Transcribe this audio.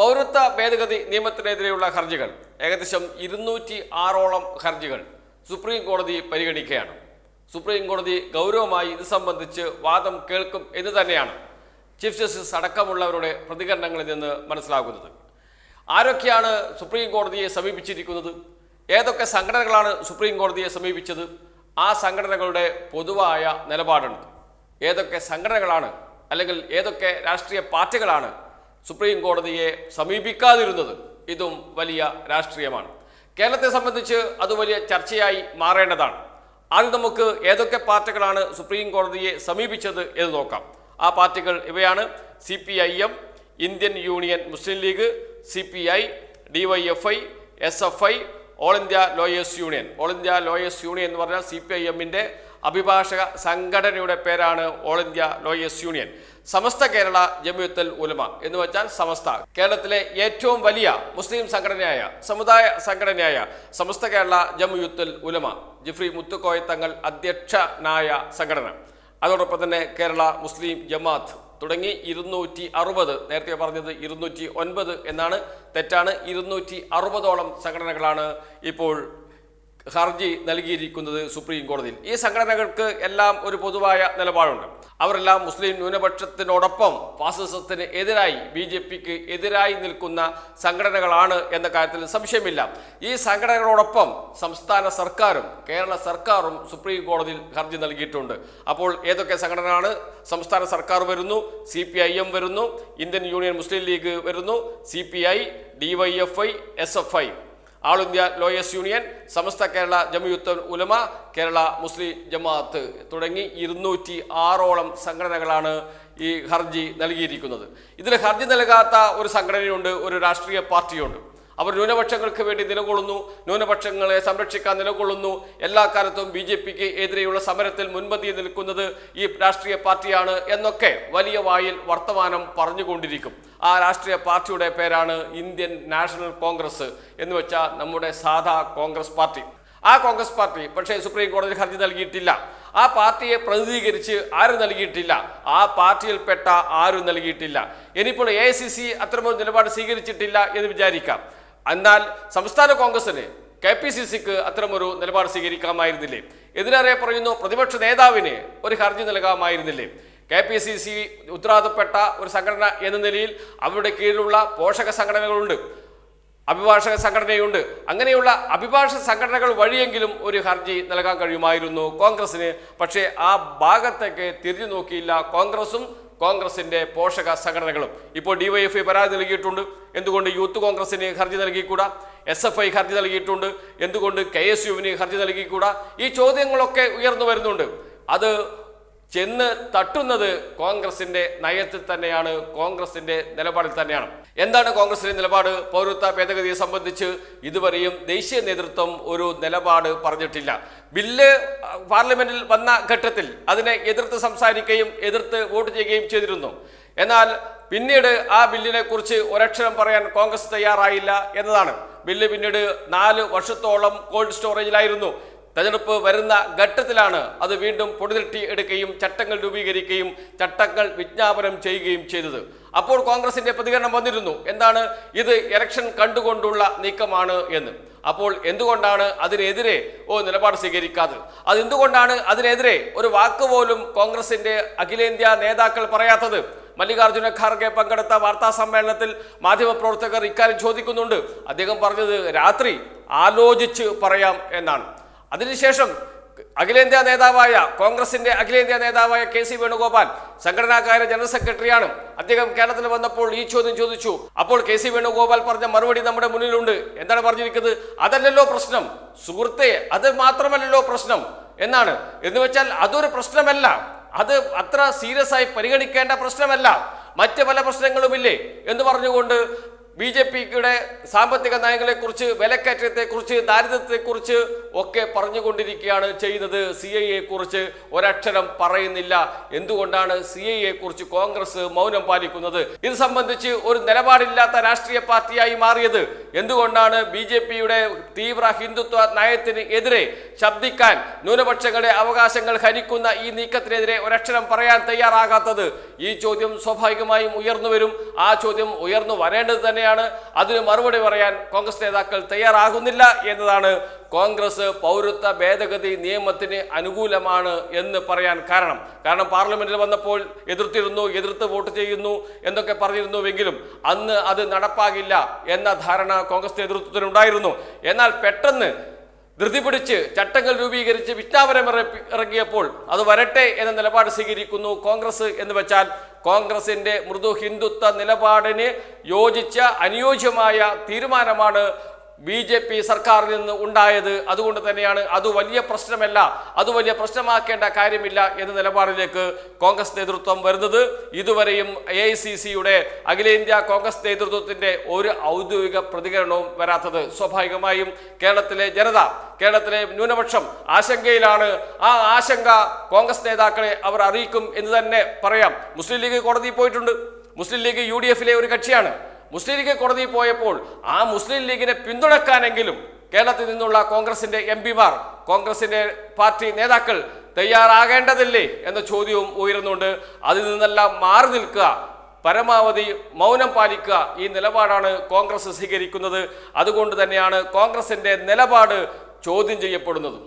പൗരത്വ ഭേദഗതി നിയമത്തിനെതിരെയുള്ള ഹർജികൾ. ഏകദേശം ഇരുന്നൂറ്റി ആറോളം ഹർജികൾ സുപ്രീം കോടതി പരിഗണിക്കുകയാണ്. സുപ്രീം കോടതി ഗൗരവമായി ഇത് സംബന്ധിച്ച് വാദം കേൾക്കും എന്ന് തന്നെയാണ് ചീഫ് ജസ്റ്റിസ് അടക്കമുള്ളവരുടെ പ്രതികരണങ്ങളിൽ നിന്ന് മനസ്സിലാകുന്നത്. ആരൊക്കെയാണ് സുപ്രീം കോടതിയെ സമീപിച്ചിരിക്കുന്നത്? ഏതൊക്കെ സംഘടനകളാണ് സുപ്രീം കോടതിയെ സമീപിച്ചത്? ആ സംഘടനകളുടെ പൊതുവായ നിലപാടുണ്ട് ഏതൊക്കെ സംഘടനകളാണ് അല്ലെങ്കിൽ ഏതൊക്കെ രാഷ്ട്രീയ പാർട്ടികളാണ് സുപ്രീം കോടതിയെ സമീപിക്കാതിരുന്നത് ഇതും വലിയ രാഷ്ട്രീയമാണ്. കേരളത്തെ സംബന്ധിച്ച് അത് വലിയ ചർച്ചയായി മാറേണ്ടതാണ്. ആദ്യം നമുക്ക് ഏതൊക്കെ പാർട്ടികളാണ് സുപ്രീം കോടതിയെ സമീപിച്ചത് എന്ന് നോക്കാം. ആ പാർട്ടികൾ ഇവയാണ് C P I M Indian Union Muslim League C P I D Y F I S F I All India Lawyers Union. All India Lawyers Union എന്ന് പറഞ്ഞാൽ സി പി ഐ എമ്മിന്റെ അഭിഭാഷക സംഘടനയുടെ പേരാണ് All India Lawyers Union Samastha Kerala Jamiyathul Ulama എന്ന് വെച്ചാൽ സമസ്ത. കേരളത്തിലെ ഏറ്റവും വലിയ മുസ്ലിം സംഘടനയായ സമുദായ സംഘടനയായ സമസ്ത കേരള ജമിയത്തുൽ ഉലമ ജിഫ്രി മുത്തുക്കോയ തങ്ങൾ അധ്യക്ഷനായ സംഘടന. അതോടൊപ്പം തന്നെ കേരള മുസ്ലിം ജമാഅത്ത് തുടങ്ങി ഇരുന്നൂറ്റി അറുപത് നേരത്തെ പറഞ്ഞത് ഇരുന്നൂറ്റി ഒൻപത് എന്നാണ് തെറ്റാണ്. ഇരുന്നൂറ്റി അറുപതോളം സംഘടനകളാണ് ഇപ്പോൾ ഹർജി നൽകിയിരിക്കുന്നത് സുപ്രീം കോടതിയിൽ. ഈ സംഘടനകൾക്ക് എല്ലാം ഒരു പൊതുവായ നിലപാടുണ്ട്. അവരെല്ലാം മുസ്ലിം ന്യൂനപക്ഷത്തിനോടൊപ്പം ഫാസിസത്തിന് എതിരായി ബി ജെ പിക്ക് എതിരായി നിൽക്കുന്ന സംഘടനകളാണ് എന്ന കാര്യത്തിൽ സംശയമില്ല. ഈ സംഘടനകളോടൊപ്പം സംസ്ഥാന സർക്കാരും കേരള സർക്കാരും സുപ്രീം കോടതിയിൽ ഹർജി നൽകിയിട്ടുണ്ട്. അപ്പോൾ ഏതൊക്കെ സംഘടനകളാണ്? സംസ്ഥാന സർക്കാർ വരുന്നു സി പി ഐ എം വരുന്നു ഇന്ത്യൻ യൂണിയൻ മുസ്ലിം ലീഗ് വരുന്നു C P I D Y F I S F I. All India Lawyers Union Samastha Kerala Jamiyathul Ulama Kerala Muslim Jamaat തുടങ്ങി ഇരുന്നൂറ്റി ആറോളം സംഘടനകളാണ് ഈ ഹർജി നൽകിയിരിക്കുന്നത്. ഇതിൽ ഹർജി നൽകാത്ത ഒരു സംഘടനയുണ്ട് ഒരു രാഷ്ട്രീയ പാർട്ടിയുണ്ട്. അവർ ന്യൂനപക്ഷങ്ങൾക്ക് വേണ്ടി നിലകൊള്ളുന്നു. ന്യൂനപക്ഷങ്ങളെ സംരക്ഷിക്കാൻ നിലകൊള്ളുന്നു. എല്ലാ കാലത്തും ബി ജെ പിക്ക് എതിരെയുള്ള സമരത്തിൽ മുൻപന്തിയിൽ നിൽക്കുന്നത് ഈ രാഷ്ട്രീയ പാർട്ടിയാണ് എന്നൊക്കെ വലിയ വായിൽ വർത്തമാനം പറഞ്ഞുകൊണ്ടിരിക്കും. ആ രാഷ്ട്രീയ പാർട്ടിയുടെ പേരാണ് ഇന്ത്യൻ നാഷണൽ കോൺഗ്രസ് എന്ന് വെച്ചാൽ നമ്മുടെ സാധാ കോൺഗ്രസ് പാർട്ടി. ആ കോൺഗ്രസ് പാർട്ടി പക്ഷേ സുപ്രീം കോടതി ഹർജി നൽകിയിട്ടില്ല. ആ പാർട്ടിയെ പ്രതിനിധീകരിച്ച് ആരും നൽകിയിട്ടില്ല? ആ പാർട്ടിയിൽപ്പെട്ട ആരും നൽകിയിട്ടില്ല. ഇനിയിപ്പോൾ എ ഐ സി സി അത്തരമൊരു നിലപാട് സ്വീകരിച്ചിട്ടില്ല എന്ന് വിചാരിക്കാം. എന്നാൽ സംസ്ഥാന കോൺഗ്രസിന് കെ പി സി സിക്ക് അത്തരമൊരു നിലപാട് സ്വീകരിക്കാമായിരുന്നില്ലേ? ഇതിലേറെ പറയുന്നു പ്രതിപക്ഷ നേതാവിന് ഒരു ഹർജി നൽകാമായിരുന്നില്ലേ? കെ പി സി സി ഉത്തരവാദപ്പെട്ട ഒരു സംഘടന എന്ന നിലയിൽ അവരുടെ കീഴിലുള്ള പോഷക സംഘടനകളുണ്ട് അഭിഭാഷക സംഘടനയുണ്ട്. അങ്ങനെയുള്ള അഭിഭാഷക സംഘടനകൾ വഴിയെങ്കിലും ഒരു ഹർജി നൽകാൻ കഴിയുമായിരുന്നു കോൺഗ്രസിന്. പക്ഷേ ആ ഭാഗത്തേക്ക് തിരിഞ്ഞു നോക്കിയില്ല കോൺഗ്രസും കോൺഗ്രസിന്റെ പോഷക സംഘടനകളും ഇപ്പോൾ ഡിവൈഎഫ്ഐ പരാതി നൽകിയിട്ടുണ്ട്. എന്തുകൊണ്ട് യൂത്ത് കോൺഗ്രസിന് ഹർജി നൽകിക്കൂടാ? എസ് എഫ് ഐ ഹർജി നൽകിയിട്ടുണ്ട്. എന്തുകൊണ്ട് കെ എസ് യുവിന് ഹർജി നൽകിക്കൂടാ? ഈ ചോദ്യങ്ങളൊക്കെ ഉയർന്നു വരുന്നുണ്ട്. അത് ചെന്ന് തട്ടുന്നത് കോൺഗ്രസിന്റെ നയത്തിൽ തന്നെയാണ് കോൺഗ്രസിന്റെ നിലപാടിൽ തന്നെയാണ്. എന്താണ് കോൺഗ്രസിന്റെ നിലപാട്? പൗരത്വ ഭേദഗതിയെ സംബന്ധിച്ച് ഇതുവരെയും ദേശീയ നേതൃത്വം ഒരു നിലപാട് പറഞ്ഞിട്ടില്ല. ബില്ല് പാർലമെന്റിൽ വന്ന ഘട്ടത്തിൽ അതിനെ എതിർത്ത് സംസാരിക്കുകയും എതിർത്ത് വോട്ട് ചെയ്യുകയും ചെയ്തിരുന്നു. എന്നാൽ പിന്നീട് ആ ബില്ലിനെ കുറിച്ച് ഒരക്ഷരം പറയാൻ കോൺഗ്രസ് തയ്യാറായില്ല എന്നതാണ്. ബില്ല് പിന്നീട് നാല് വർഷത്തോളം കോൾഡ് സ്റ്റോറേജിലായിരുന്നു. തെരഞ്ഞെടുപ്പ് വരുന്ന ഘട്ടത്തിലാണ് അത് വീണ്ടും പൊടിതിട്ടി എടുക്കുകയും ചട്ടങ്ങൾ രൂപീകരിക്കുകയും ചട്ടങ്ങൾ വിജ്ഞാപനം ചെയ്യുകയും ചെയ്തത്. അപ്പോൾ കോൺഗ്രസിന്റെ പ്രതികരണം വന്നിരുന്നു. എന്താണ്? ഇത് ഇലക്ഷൻ കണ്ടുകൊണ്ടുള്ള നീക്കമാണ് എന്ന്. അപ്പോൾ എന്തുകൊണ്ടാണ് അതിനെതിരെ ഓ നിലപാട് സ്വീകരിക്കാതെ അതെന്തുകൊണ്ടാണ് അതിനെതിരെ ഒരു വാക്ക് പോലും കോൺഗ്രസിന്റെ അഖിലേന്ത്യാ നേതാക്കൾ പറയാത്തത്? മല്ലികാർജുന ഖാർഗെ പങ്കെടുത്ത വാർത്താ സമ്മേളനത്തിൽ മാധ്യമപ്രവർത്തകർ ഇക്കാര്യം ചോദിക്കുന്നുണ്ട്. അദ്ദേഹം പറഞ്ഞത് രാത്രി ആലോചിച്ച് പറയാം എന്നാണ്. അതിനുശേഷം അഖിലേന്ത്യാ നേതാവായ കോൺഗ്രസിന്റെ അഖിലേന്ത്യാ നേതാവായ കെ സി വേണുഗോപാൽ സംഘടനാകാര്യ ജനറൽ സെക്രട്ടറിയാണ്. അദ്ദേഹം കേരളത്തിൽ വന്നപ്പോൾ ഈ ചോദ്യം ചോദിച്ചു. അപ്പോൾ കെ സി വേണുഗോപാൽ പറഞ്ഞ മറുപടി നമ്മുടെ മുന്നിലുണ്ട്. എന്താണ് പറഞ്ഞിരിക്കുന്നത്? അതല്ലല്ലോ പ്രശ്നം. സുഹൃത്തെ അത് മാത്രമല്ലല്ലോ പ്രശ്നം. എന്നാണ്. എന്ന് വെച്ചാൽ അതൊരു പ്രശ്നമല്ല. അത് അത്ര സീരിയസ് ആയി പരിഗണിക്കേണ്ട പ്രശ്നമല്ല. മറ്റ് പല പ്രശ്നങ്ങളുമില്ലേ? എന്ന് പറഞ്ഞുകൊണ്ട് ബി ജെ പിയുടെ സാമ്പത്തിക നയങ്ങളെക്കുറിച്ച് വിലക്കയറ്റത്തെക്കുറിച്ച് ദാരിദ്ര്യത്തെക്കുറിച്ച് ഒക്കെ പറഞ്ഞുകൊണ്ടിരിക്കുകയാണ് ചെയ്യുന്നത് സി ഐ കുറിച്ച് ഒരക്ഷരം പറയുന്നില്ല. എന്തുകൊണ്ടാണ് സി ഐ എ കുറിച്ച് കോൺഗ്രസ് മൗനം പാലിക്കുന്നത്? ഇത് സംബന്ധിച്ച് ഒരു നിലപാടില്ലാത്ത രാഷ്ട്രീയ പാർട്ടിയായി മാറിയത് എന്തുകൊണ്ടാണ് ബി ജെ പിയുടെ തീവ്ര ഹിന്ദുത്വ നയത്തിന് എതിരെ ശബ്ദിക്കാൻ ന്യൂനപക്ഷങ്ങളുടെ അവകാശങ്ങൾ ഹരിക്കുന്ന ഈ നീക്കത്തിനെതിരെ ഒരക്ഷരം പറയാൻ തയ്യാറാകാത്തത്? ഈ ചോദ്യം സ്വാഭാവികമായും ഉയർന്നു വരും ആ ചോദ്യം ഉയർന്നു വരേണ്ടത് തന്നെയാണ്. അതിന് മറുപടി പറയാൻ കോൺഗ്രസ് നേതാക്കൾ തയ്യാറാകുന്നില്ല എന്നതാണ് കോൺഗ്രസ് പൗരത്വ ഭേദഗതി നിയമത്തിന് അനുകൂലമാണ് എന്ന് പറയാൻ കാരണം. കാരണം പാർലമെന്റിൽ വന്നപ്പോൾ എതിർത്തിരുന്നു എതിർത്ത് വോട്ട് ചെയ്യുന്നു എന്നൊക്കെ പറഞ്ഞിരുന്നുവെങ്കിലും അന്ന് അത് നടപ്പാകില്ല എന്ന ധാരണ കോൺഗ്രസ് നേതൃത്വത്തിനുണ്ടായിരുന്നു. എന്നാൽ പെട്ടെന്ന് ധൃതി പിടിച്ച് ചട്ടങ്ങൾ രൂപീകരിച്ച് വിജ്ഞാപനം ഇറങ്ങിയപ്പോൾ അത് വരട്ടെ എന്ന നിലപാട് സ്വീകരിക്കുന്നു കോൺഗ്രസ് എന്ന് വെച്ചാൽ കോൺഗ്രസിന്റെ മൃദു ഹിന്ദുത്വ നിലപാടിന് യോജിച്ച അനുയോജ്യമായ തീരുമാനമാണ് ബി ജെ പി സർക്കാരിൽ നിന്ന് ഉണ്ടായത് അതുകൊണ്ട് തന്നെയാണ്. അത് വലിയ പ്രശ്നമല്ല. അത് വലിയ പ്രശ്നമാക്കേണ്ട കാര്യമില്ല എന്ന നിലപാടിലേക്ക് കോൺഗ്രസ് നേതൃത്വം വരുന്നത്. ഇതുവരെയും എ ഐ സി സിയുടെ അഖിലേന്ത്യാ കോൺഗ്രസ് നേതൃത്വത്തിന്റെ ഒരു ഔദ്യോഗിക പ്രതികരണവും വരാത്തത് സ്വാഭാവികമായും കേരളത്തിലെ ജനത കേരളത്തിലെ ന്യൂനപക്ഷം ആശങ്കയിലാണ്. ആ ആശങ്ക കോൺഗ്രസ് നേതാക്കളെ അവർ അറിയിക്കും എന്ന് തന്നെ പറയാം. മുസ്ലിം ലീഗ് കോടതിയിൽ പോയിട്ടുണ്ട്. മുസ്ലിം ലീഗ് യു ഒരു കക്ഷിയാണ്. മുസ്ലിം ലീഗ് കോടതിയിൽ പോയപ്പോൾ ആ മുസ്ലിം ലീഗിനെ പിന്തുണക്കാനെങ്കിലും കേരളത്തിൽ നിന്നുള്ള കോൺഗ്രസിന്റെ എം പിമാർ കോൺഗ്രസിന്റെ പാർട്ടി നേതാക്കൾ തയ്യാറാകേണ്ടതില്ലേ എന്ന ചോദ്യവും ഉയരുന്നുണ്ട്. അതിൽ നിന്നെല്ലാം മാറി നിൽക്കുക പരമാവധി മൗനം പാലിക്കുക ഈ നിലപാടാണ് കോൺഗ്രസ് സ്വീകരിക്കുന്നത്. അതുകൊണ്ട് തന്നെയാണ് കോൺഗ്രസിന്റെ നിലപാട് ചോദ്യം ചെയ്യപ്പെടുന്നത്.